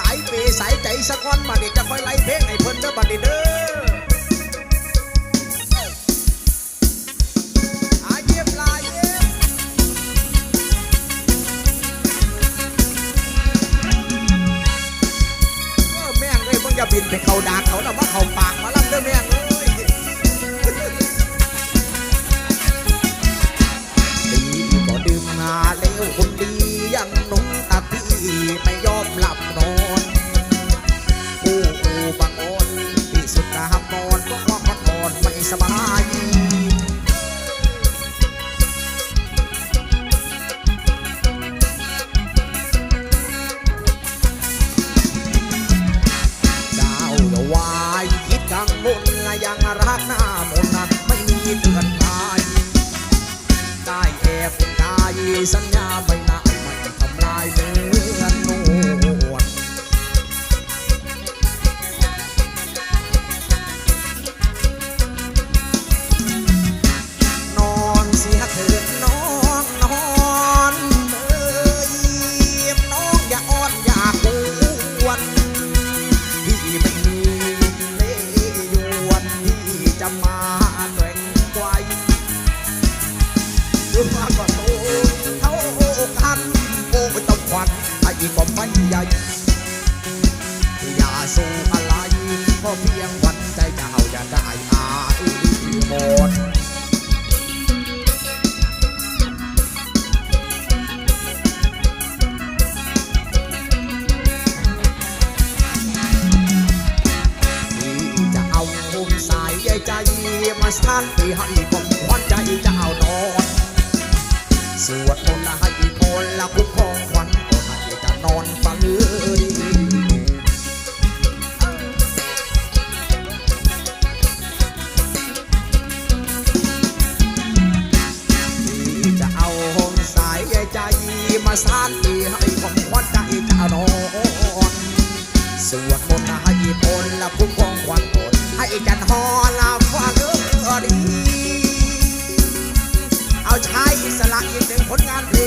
สายเปสายใจสะก้อนมาเด็จะคอยไล่เพลงให้เพิ่นเด้อบัดนี้เด้อบินไปเขาดาเขาแล้วว่าเขาป่า คิดกังวลยังรักหน้ามนไม่มีเพื่อนใครได้แอบกายสัญญา สู้อะไรก็เพียงหวันใจจ้าอย่าได้อายหม มาสานที่ให้ผมควันใจเจ้านอนสวดมนต์ให้พรและคุ้มครองขวัญก็ให้จะนอนฝันดีจะเอาหุ่นสายใจมาสานที่ให้ผมควันใจจ้านอนสวดมนต์ให้พล ผลงานเพลง